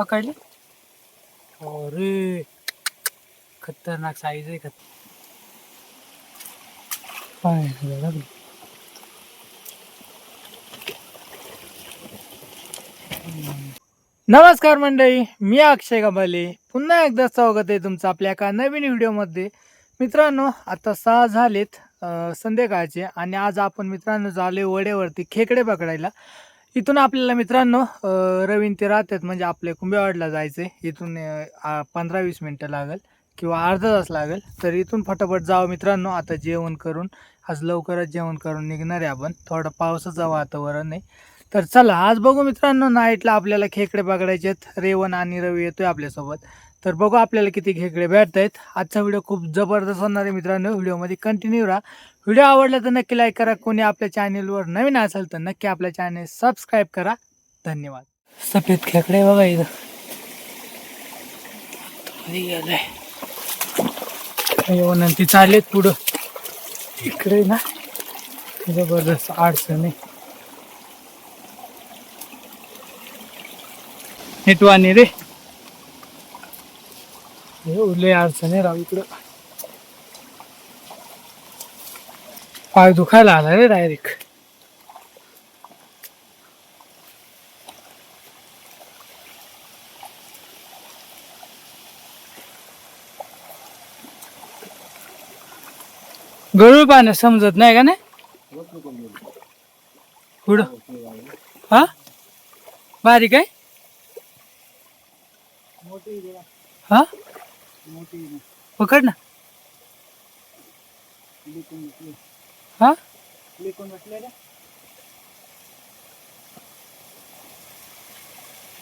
पकडले? अरे खतरनाक साईज आहे खत. पाय नमस्कार मंडळी मी अक्षय गबाले पुन्हा एकदा स्वागत आहे तुमचं आपल्या एका नवीन व्हिडिओमध्ये मित्रांनो आता सहा झालेत संध्याकाळचे आणि आज आपण मित्रांनो झाले वड्यावरती खेकडे पकडायला. इथून आपल्याला मित्रांनो रवीन ते राहतात म्हणजे आपल्या कुंभेवाडला जायचं आहे इथून पंधरा वीस मिनटं लागेल किंवा अर्धा तास लागेल. तर इथून फटाफट जावं मित्रांनो आता जेवण करून. आज लवकरच जेवण करून निघणार आहे आपण. थोडं पावसाचं वातावरण आहे. तर चला आज बघू मित्रांनो नाईटला आपल्याला खेकडे पकडायचे आहेत. रेवण आणि रवी येतोय आपल्यासोबत. तर बघू आपल्याला किती खेकडे भेटत आहेत आजचा व्हिडिओ खूप जबरदस्त होणार आहे मित्रांनो. व्हिडिओमध्ये कंटिन्यू राहा. व्हिडिओ आवडला तर नक्की लाईक करा. कोणी आपल्या चॅनेलवर नवीन असेल तर नक्की आपल्या चॅनेल सबस्क्राईब करा. धन्यवाद. सफेद खेकडे बघा इथं. गेलाय ती चाललेत पुढं. इकडे ना. जबरदस्त अडचण आहे. नेटवाणी रे. हे उरले अडचण आहे राव इकडं. पाय दुखायला आला रे डायरेक्ट गरुळ पाण्या समजत नाही का नाही? पुढं. हा? बारीक आहे? हा? पकड ना. हा?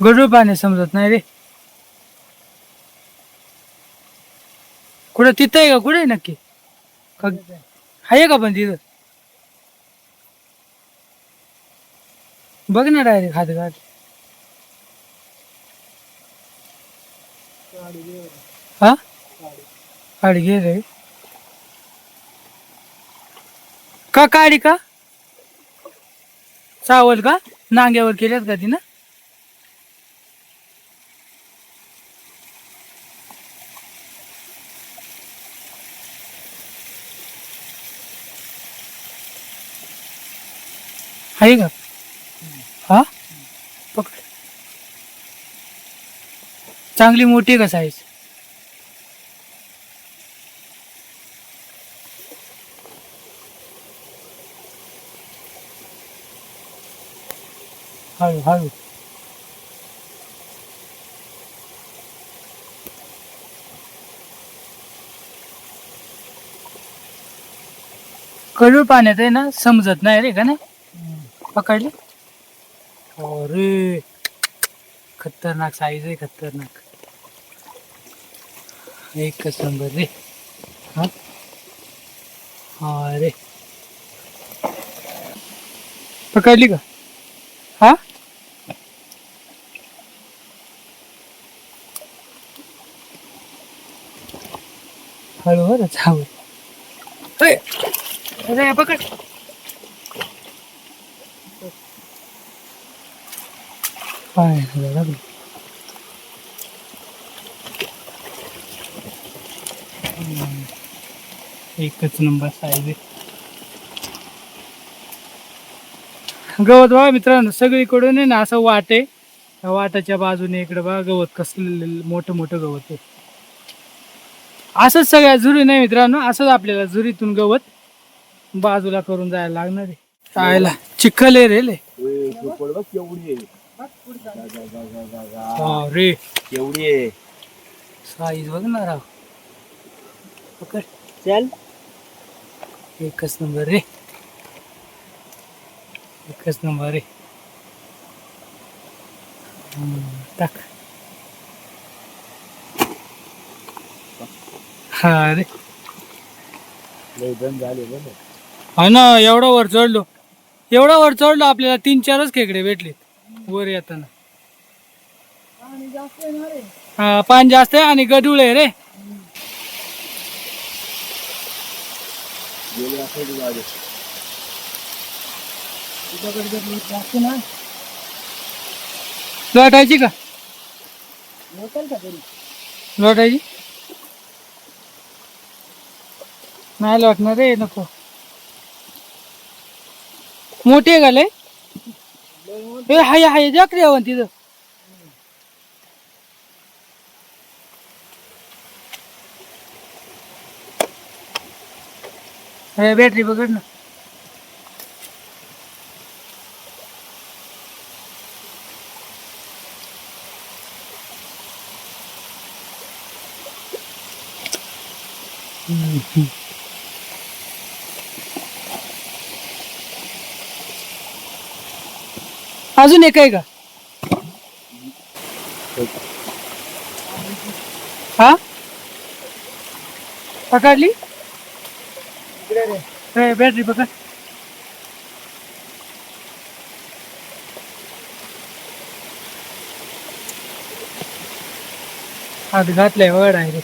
गरुळ पाणी समजत नाही रे. कुठं तिथं आहे का? कुठे आहे नक्की? का आहे का पण तिथं? बघ ना डायरेक्ट हात घाट हा? काढी घे रे. का काढी का? चावल का? नांग्यावर केल्यात का तिनं? आहे का? हा? पकड चांगली मोठी आहे का साईज हळू हळू कडू पाण्यात आहे ना? समजत नाही रे का नाही? पकडले? अरे खतरनाक साईज आहे खतरनाक. एकच नंबर रे. हा? हा रे. पकडली का हा हळू हळू चावल अरे अरे, पकड. लागलं. हम्म. एकच नंबर साईज आहे गवत बघा मित्रांनो सगळीकडून आहे ना असं वाट आहे. वाटाच्या बाजूने इकडे बघा गवत कसलं मोठं मोठं गवत आहे. असंच सगळ्या झुरी नाही मित्रांनो असंच आपल्याला झुरीतून गवत बाजूला करून जायला लागणार आहे. जायला चिखल आहे रे लय. हा रे एवढी आहे साईज बघ ना राव. पकड. चल. एकच नंबर रे. एकच नंबर रे. हम्म, टाक. हा रे लय दम झाले बघ हा ना एवढा वर चढलो. एवढा वर चढलो आपल्याला तीन चारच खेकडे भेटले. वर येताना. हा पाणी जास्त आहे आणि गडूळ आहे रे. लाटायची का? लोटायची? नाही लोटणार रे नको मोठी आहे का लय ए हाय हाय जाकरी हवं तिथं हे बॅटरी बघड ना अजून एक आहे का? हा? पकडली? बॅटरी पकड. हात घातलाय वड आहे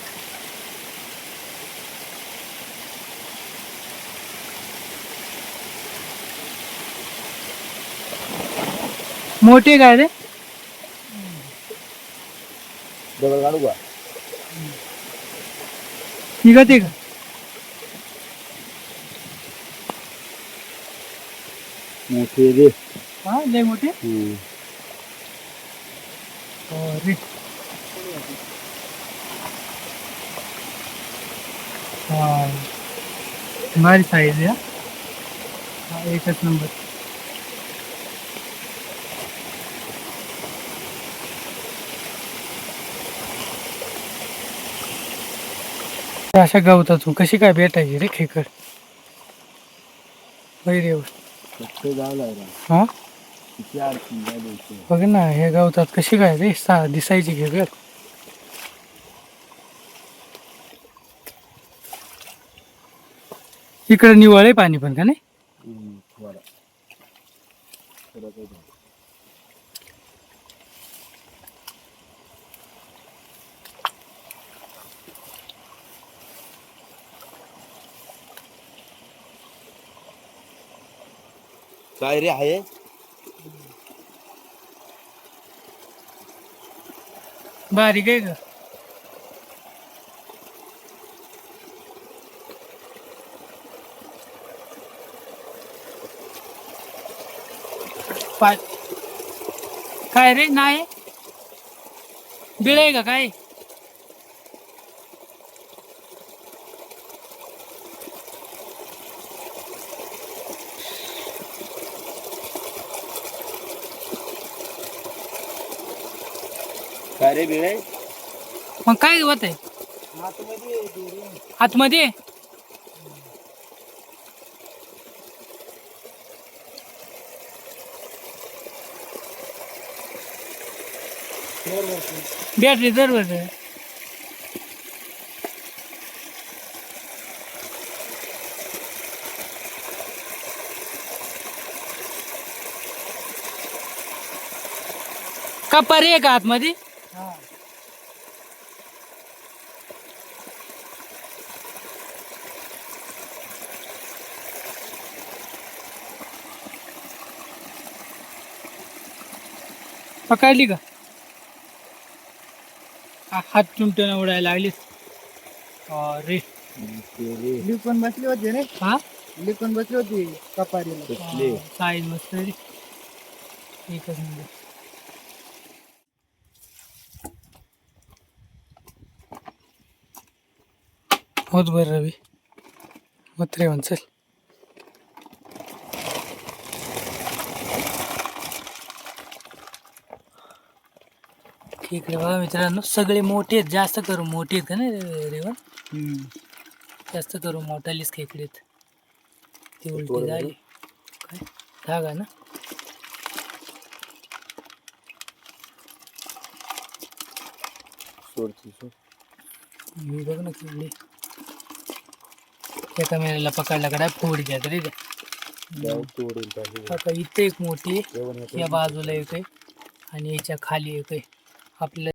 मोठी काय रे। डबल काढू का। निघते का मोठे दे। हा लय मोठी हम्म. अरे हा भारी साईज आहे हा. हा एकच नंबर। अशा गवतातून कशी काय भेटायची रे खेकड? हा. बघ ना हे गवतात कशी काय रे सा दिसायची खेकड? इकडे निवळ आहे पाणी पण का नाही. हम्म, थोडा. थोडा काही नाही. काय रे आहे बारीक आहे का पाय काय रे नाही बिळ आहे का काय काय रे बिळे? मग काय होत आहे? आतमध्ये? बॅटरी दरवर कपारी आहे का आतमध्ये? पकडली का? हात चुमटन उडायला लागलीस. अरे. लिकून बसली होती रे. हा? लिकून बसली होती कपारीला. साईज मस्त रे. एकच नंबर. होत बर रवी. होत रे इकडे बघा मित्रांनो सगळे मोठे आहेत जास्त करून मोठे आहेत का नाही रेवण? जास्त करून मोठालीच खेकडे ती उलटी झाली. काय? धागा ना? मी बघ ना किडली एका मेल्याला पकडला कडा फोडी द्या तरी द्या इथे एक मोठी आहे. या बाजूला एक आहे. आणि याच्या खाली एक आहे. आपल्या